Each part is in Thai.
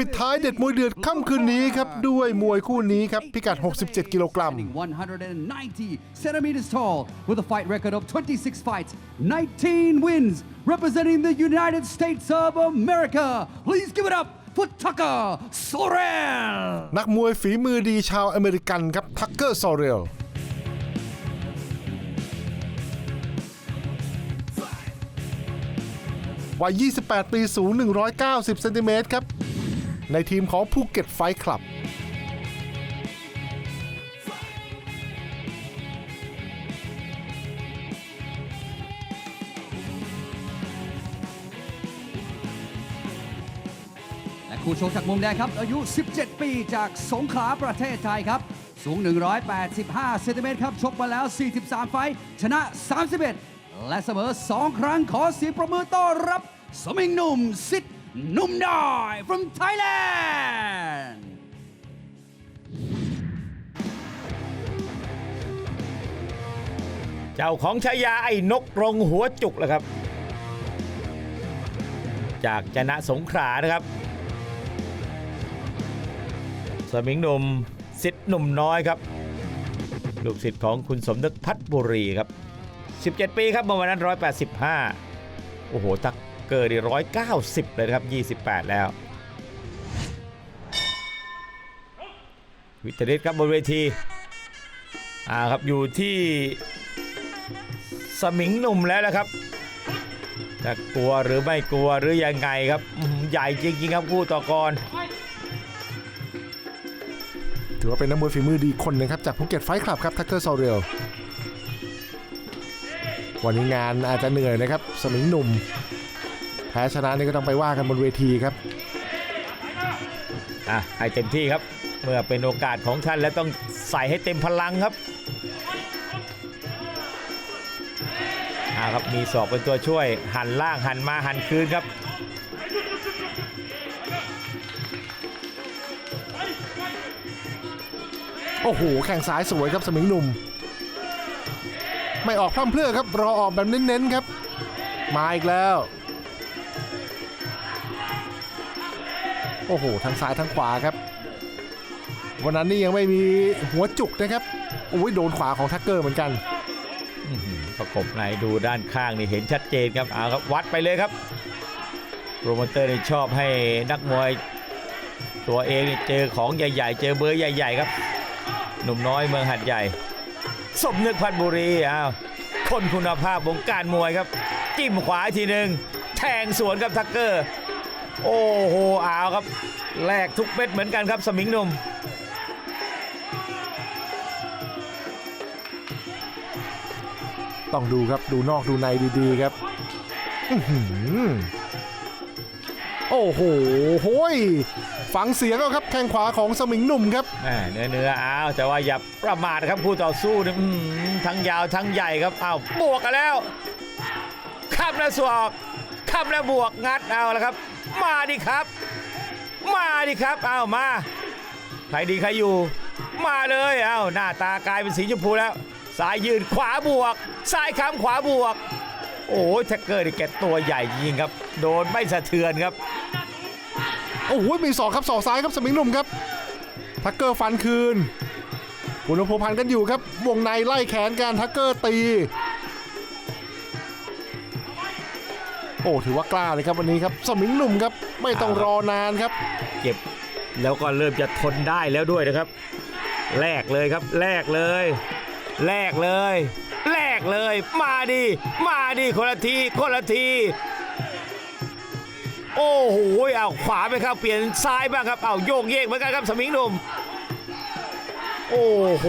ปิดท้ายเด็ดมวยเดือดค่ำคืนนี้ครับด้วยมวยคู่นี้ครับพิกัด 67 กิโลกรัม 190 centimeters tall with a fight record of 26 fights, 19 wins, representing the United States of America. Please give it up for Tucker Sorrell. นักมวยฝีมือดีชาวอเมริกันครับทักเกอร์ซอเรลวัย 28 ปี สูง 190 เซนติเมตรครับ ในทีมของภูเก็ตไฟคลับ และคู่ชกจากมุมแดงครับ อายุ 17 ปีจากสงขลาประเทศไทยครับ สูง 185 เซนติเมตรครับ ชกมาแล้ว 43 ไฟท์ชนะ 31 และเสมอ 2 ครั้งขอเสียงประมือต้อนรับ สมิงหนุ่มสิทธิ หนุ่มน้อย from Thailand เจ้าของชายาไอ้นกรงหัวจุกแหละครับ จากจนะสงขลานะครับ สมิงหนุ่มสิทธิ์หนุ่มน้อยครับ ลูกศิษย์ของคุณสมนึกพัฒบุรีครับ 17 ปีครับเมื่อวันนั้น 185 โอ้โห ตัก เกิดดี190เลยครับ28แล้ว วิทยาฤทธิ์ครับบนเวทีอ่าครับอยู่ที่สมิงหนุ่มแล้วนะครับจะกลัวหรือไม่กลัวหรือยังไงครับอื้อหือใหญ่จริงๆครับคู่ต่อกรถือว่าเป็นนักมวยฝีมือดีคนหนึงครับ จากภูเก็ตไฟท์คลับครับทักเกอร์ซอเรลวันนี้งานอาจจะเหนื่อยนะครับ สมิงหนุ่ม พ้ชนะนี่ก็ต้องไปว่ากันบนเวทีครับอะให้เต็มที่ครับ เมื่อเป็นโอกาสของท่านและต้องใส่ให้เต็มพลังครับอ่าครับมีศอกเป็นตัวช่วย หันล่างหันมาหันคืนครับโอ้โหแข่งซ้ายสวยครับสมิงหนุ่ม ไม่ออกพร่ำเพรื่อครับรอออกแบบเน้นๆครับ มาอีกแล้ว โอ้โหทั้งซ้ายทั้งขวาครับ วันนั้นนี่ยังไม่มีหัวจุกนะครับโอ้ยโดนขวาของทักเกอร์เหมือนกันประกบในดูด้านข้างนี่เห็นชัดเจนครับเอาครับวัดไปเลยครับโปรโมเตอร์นี่ชอบให้นักมวย ตัวเองเจอของใหญ่ ๆ เจอเบอร์ใหญ่ ๆ ครับ หนุ่มน้อยเมืองหัดใหญ่สมนึกพันบุรีอ้าวคนคุณภาพวงการมวยครับ จิ้มขวาอีกทีหนึ่งแทงสวนกับทักเกอร์ โอ้โหอ้าวครับแลกทุกเม็ดเหมือนกันครับสมิงหนุ่มต้องดูครับดูนอกดูในดีๆครับอื้อหือโอ้โหโห้ยฟังเสียงเอาครับแข้งขวาของสมิงหนุ่มครับแม่เนื้อเนื้ออ้าวแต่ว่าอย่าประมาทครับคู่ต่อสู้เนี่ยอื้อหือทั้งยาวทั้งใหญ่ครับอ้าวบวกกันแล้วข้ามแล้วสวอกข้ามแล้วบวกงัดเอาแล้วครับ มาดิครับ มาดิครับเอ้ามาใครดีใครอยู่ มาเลยเอ้าหน้าตากลายเป็นสีชมพูแล้วซ้ายยืนขวาบวกซ้ายค้ำขวาบวก โอ้ยแท็กเกอร์นี่แกตัวใหญ่จริงครับ โดนไม่สะเทือนครับโอ้โหมีศอกครับศอกซ้ายครับสมิงหนุ่มครับทักเกอร์ฟันคืนปุณพพันธ์กันอยู่ครับ วงในไล่แขนกันทักเกอร์ตี อ้ถือว่ากล้าเลยครับวันนี้ครับ สมิงหนุ่มครับไม่ต้องรอนานครับเจ็บแล้วก็เริ่มจะทนได้แล้วด้วยนะครับแลกเลยครับแลกเลยแลกเลยแลกเลย มาดิมาดิคนละทีคนละที โอ้โหเอาขวาไปครับ เปลี่ยนซ้ายบ้างครับเอาโยกเยกเหมือนกันครับสมิงหนุ่มโอ้โห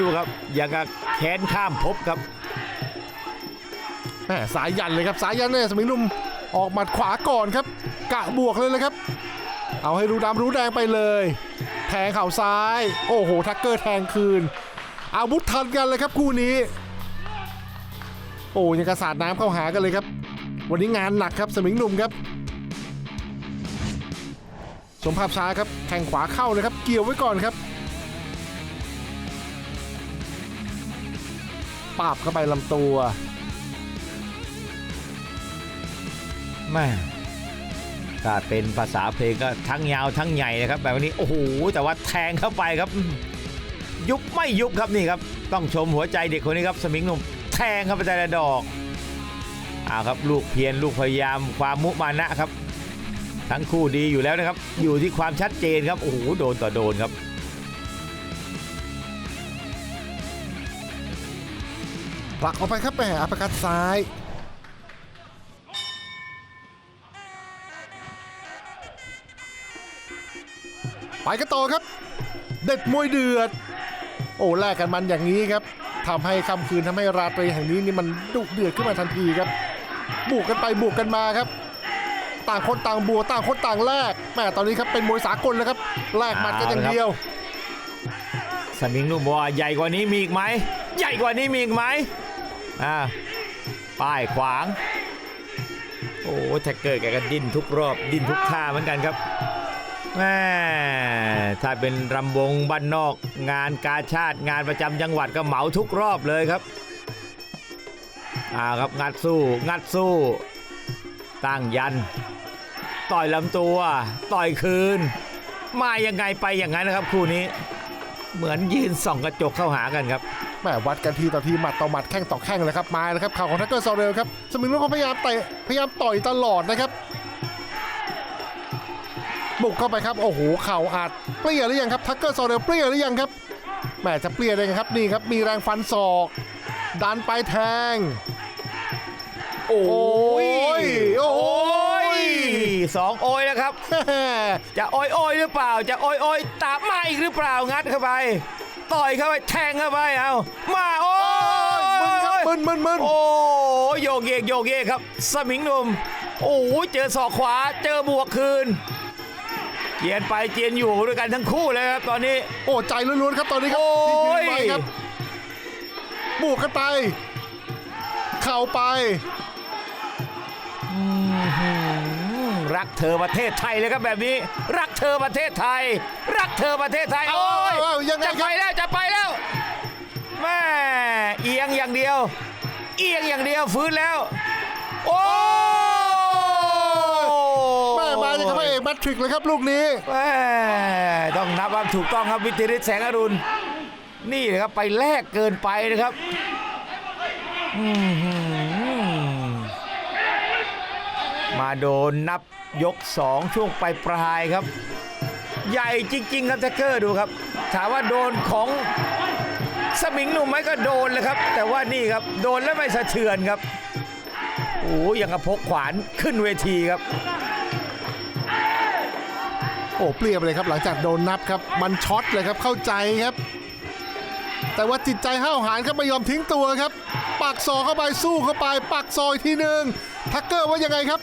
ดูครับอย่างกับแขนข้ามภพครับแหมสายยันเลยครับสายยันเนี่ยสมิงหนุ่ม ออกหมัดขวาก่อนครับ กะบวกเลยเลยครับ เอาให้รู้ดำรู้แดงไปเลย แทงเข่าซ้าย โอ้โห ทักเกอร์แทงคืน อาวุธทันกันเลยครับคู่นี้ โอ้ยังกระสาดน้ำเข้าหากันเลยครับ วันนี้งานหนักครับสมิงหนุ่มครับ สมภาพช้าครับแข่งขวาเข้าเลยครับ เกี่ยวไว้ก่อนครับปาบเข้าไปลำตัว แม่ถ้าเป็นภาษาเพลงก็ทั้งยาวทั้งใหญ่นะครับ แบบนี้โอ้โหแต่ว่าแทงเข้าไปครับ ยุบไม่ยุบครับนี่ครับ ต้องชมหัวใจเด็กคนนี้ครับ สมิงหนุ่มแทงเข้าไปแต่ละดอกอ้าครับลูกเพียรลูกพยายามความมุมานะครับ ทั้งคู่ดีอยู่แล้วนะครับ อยู่ที่ความชัดเจนครับโอ้โหโดนต่อโดนครับผลักออกไปครับแหมอัปคัดซ้าย ไปกันต่อครับ เด็ดมวยเดือด โอ้แลกกันมันอย่างนี้ครับทำให้ค่ำคืนทำให้ราตรีแห่งนี้นี่มันดุเดือดขึ้นมาทันทีครับบวกกันไปบวกกันมาครับ ต่างคนต่างบัวต่างคนต่างแลกแม่ตอนนี้ครับเป็นมวยสากลแล้วครับแลกหมัดกันอย่างเดียว สมิงนุ่มบอกว่าใหญ่กว่านี้มีอีกไหมใหญ่กว่านี้มีอีกไหมอ่าป้ายขวาง โอ้แท็กเกอร์แกก็ดิ้นทุกรอบดิ้นทุกท่าเหมือนกันครับ แม่ถ้าเป็นรำวงบ้านนอก งานกาชาติงานประจำจังหวัดก็เหมาทุกรอบเลยครับอ่าครับงัดสู้งัดสู้ ตั้งยัน ต่อยลำตัว ต่อยคืน มายังไงไปอย่างนั้นนะครับคู่นี้ เหมือนยืนส่องกระจกเข้าหากันครับแหมวัดกันทีต่อทีหมัดต่อหมัดแข้งต่อแข้งเลยครับมาแล้วครับข่าวของทักเกอร์ซอเรลครับสมิงลูกเขาพยายามเตะพยายามต่อยตลอดนะครับ บุกเข้าไปครับโอ้โหเข่าอัดเปรี้ยหรือยังครับทักเกอร์ซอเรลเปรี้ยหรือยังครับแหมจะเปรี้ยได้ไงครับนี่ครับมีแรงฟันศอก ดันไปแทง โอ้ยโอ้ยสองโอยนะครับแม่จะโอยโอยหรือเปล่า จะโอยโอยตามมาอีกหรือเปล่างัดเข้าไป ต่อยเข้าไปแทงเข้าไปเอามาโอ้มึนครับยมึนมึนมึนโอ้ยโยกเยกโยกเยกครับ สมิงหนุ่มโอ้ยเจอศอกขวาเจอบวกคืน เจียนไปเจียนอยู่ด้วยกันทั้งคู่เลยครับตอนนี้ โอ้ใจล้วนๆครับตอนนี้ครับโอ้ที่ยืยนไว้ครับบุกกันไป เข่าไปอืมรักเธอประเทศไทยเลยครับแบบนี้ รักเธอประเทศไทย รักเธอประเทศไทยเอาโอ้ยเอาเอายังไงจะครัไปบแล้วจะไปแล้วแม่เอียงอย่างเดียว เอียงอย่างเดียวฟื้นแล้ว โอ้ แม่ มาจากพระเอกแมทริกเลยครับลูกนี้ แม่ต้องนับว่าถูกต้องครับวิทยฤทธิ์แสงอรุณ นี่นะครับไปแลกเกินไปนะครับอื้อหือมาโดนนับยก 2 ช่วงปลายปลายๆครับ ใหญ่จริง ๆ ครับแท็กเกอร์ดูครับถามว่าโดนของสมิงหนุ่มไหมก็โดนเลยครับ แต่ว่านี่ครับโดนแล้วไม่สะเทือนครับโอ้ยยังกระพกขวานขึ้นเวทีครับ โอ้เปรียบเลยครับหลังจากโดนนับครับมันช็อตเลยครับเข้าใจครับ แต่ว่าจิตใจห้าวหาญครับไม่ยอมทิ้งตัวครับ ปักซอกเข้าไปสู้เข้าไป ปักซอยทีหนึ่งทักเกอร์ว่ายังไงครับ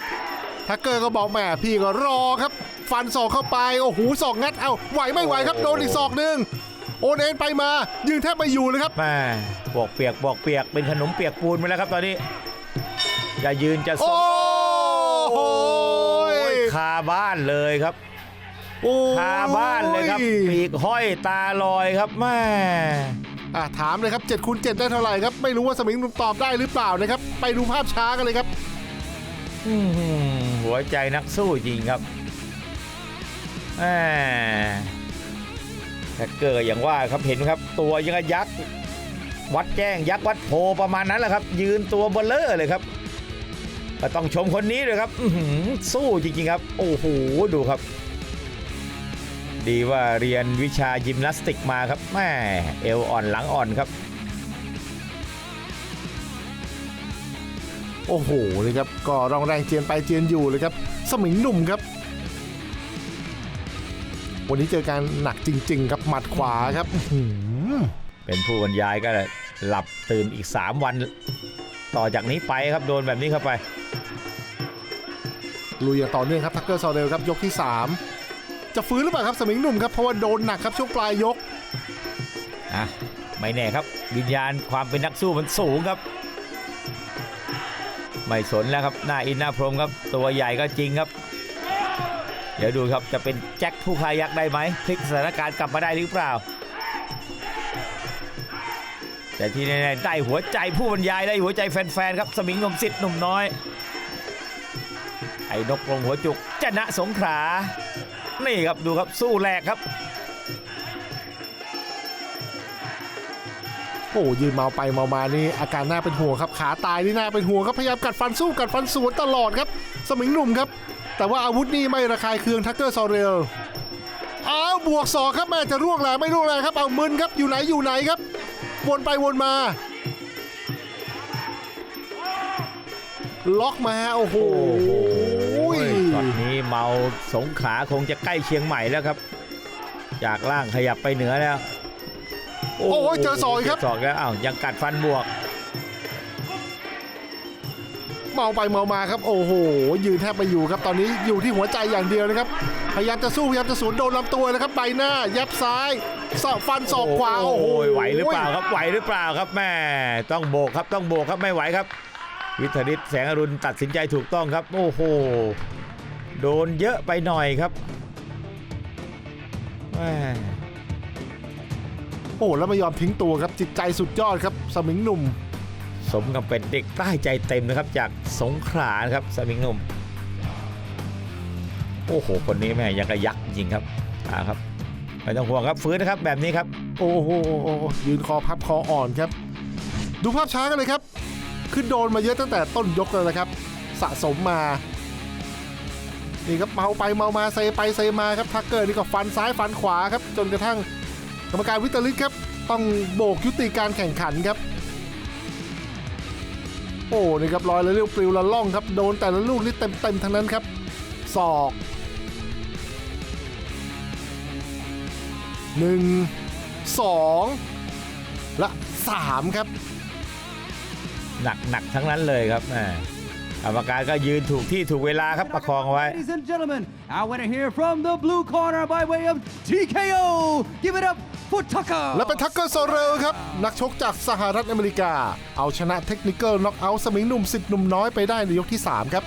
ทักเกอร์ก็บอกแหมพี่ก็รอครับ ฟันศอกเข้าไปโอ้โหศอกงัดเอาไหวไม่ไหวครับโดนอีกศอกหนึ่งโอนเอ็นไปมายืนแทบไม่อยู่เลยครับแม่บอกเปียกบอกเปียกเป็นขนมเปียกปูนไปแล้วครับตอนนี้จะยืนจะทรโอ้งโหคาบ้านเลยครับ โอ้คาบ้านเลยครับปีกห้อยตาลอยครับแม่อะถามเลยครับ7คูณ7ได้เท่าไหร่ครับ ไม่รู้ว่าสมิงตอบได้หรือเปล่านะครับ ไปดูภาพช้ากันเลยครับ อื้อหือหัวใจนักสู้จริงครับแม่แท็กเกอร์อย่างว่าครับเห็นไหมครับ ตัวยังกับยักษ์วัดแจ้งยักษ์วัดโพประมาณนั้นแหละครับ ยืนตัวเบลเลอร์เลยครับก็ต้องชมคนนี้เลยครับ อื้อหือสู้จริงๆครับ โอ้โหดูครับ ดีว่าเรียนวิชายิมนาสติกมาครับแม่เอวอ่อนหลังอ่อนครับ โอ้โหเลยครับก็รองแรงเจียนไปเจียนอยู่เลยครับ สมิงหนุ่มครับ วันนี้เจอการหนักจริง ๆ ครับหมัดขวาครับอื้อหือเป็นผู้บรรยายก็หลับตื่นอีก 3 วัน ต่อจากนี้ไปครับโดนแบบนี้เข้าไปลุยอย่างต่อเนื่องครับทักเกอร์ซอเรลครับยกที่ 3 จะฟื้นหรือเปล่าครับสมิงหนุ่มครับเพราะว่าโดนหนักครับช่วงปลายยกอะไม่แน่ครับ วิญญาณความเป็นนักสู้มันสูงครับ ไม่สนแล้วครับหน้าอินหน้าพรมครับ ตัวใหญ่ก็จริงครับ เดี๋ยวดูครับจะเป็นแจ็คผู้คายักได้ไหมพลิกสถานการณ์กลับมาได้หรือเปล่า แต่ที่แน่ๆได้หัวใจผู้บรรยายได้หัวใจแฟนๆครับสมิงหนุ่มสิทธิ์หนุ่มน้อย ไอ้นกลงหัวจุกชนะสงขลา นี่ครับดูครับสู้แรกครับ โอ้ยืนเมาไปเมามานี่อาการน่าเป็นห่วงครับขาตายนี่น่าเป็นห่วงครับพยายามกัดฟันสู้กัดฟันสวนตลอดครับ สมิงหนุ่มครับ แต่ว่าอาวุธนี่ไม่ระคายเคืองทักเกอร์ซอเรลอ้าวบวกศอกครับแม่จะร่วงแรงไม่ร่วงแรงครับเอามึนครับอยู่ไหนอยู่ไหนครับ วนไปวนมา ล็อกมาโอ้โหโอ้โหช็อต นี้เมาสงขลาคงจะใกล้เชียงใหม่แล้วครับ จากล่างขยับไปเหนือแล้ว โอ้ยเจอศอกอีกครับเจศอกแล้วอ้าวยังกัดฟันบวก เมาไปเมามาครับ โอ้โห ยืนแทบไม่อยู่ครับตอนนี้อยู่ที่หัวใจอย่างเดียวนะครับ พยายามจะสู้พยายามจะสวนโดนลำตัวนะครับใบหน้า ยับซ้ายสอกฟันศอกขวาโอ้โหไหวหรือเปล่าครับไหวหรือเปล่าครับแม่ต้องโบกครับต้องโบกครับไม่ไหวครับ วิทยาฤทธิ์แสงอรุณตัดสินใจถูกต้องครับ โอ้โห โดนเยอะไปหน่อยครับแม่โอ้แล้วไม่ยอมทิ้งตัวครับจิตใจสุดยอดครับ สมิงหนุ่ม สมกับเป็นเด็กใต้ใจเต็มนะครับ จากสงขลานะครับสมิงหนุ่ม โอ้โหคนนี้แม่ยังกระยักษ์จริงครับอ่าครับไม่ต้องห่วงครับฟื้นนะครับแบบนี้ครับ โอ้โหยืนคอพับคออ่อนครับ ดูภาพช้ากันเลยครับคือโดนมาเยอะตั้งแต่ต้นยกเลยนะครับ สะสมมา นี่ครับเมาไปเมามาเซไปเซมาครับทักเกอร์นี่ก็ฟันซ้ายฟันขวาครับจนกระทั่งกรรมการวิตาลิกครับต้องโบกยุติการแข่งขันครับ โอ้นี่ครับลอยละเรียวปลิวละล่องครับโดนแต่ละลูกนี่เต็มเต็มทั้งนั้นครับศอกหนึ่งสองและสามครับ หนักหนักทั้งนั้นเลยครับแม กรรมการก็ยืนถูกที่ถูกเวลาครับประคองเอาไว้ Ladies and gentlemen, I want to hear from the blue corner by way of TKO. Give it up for Tucker. และเป็นทักเกอร์โซเรลครับ นักชกจากสหรัฐอเมริกา เอาชนะเทคนิค l ลน็อกเอาท์สมิงหนุ่มสิทธิ์หนุ่มน้อยไปได้ในยกที่ 3 ครับ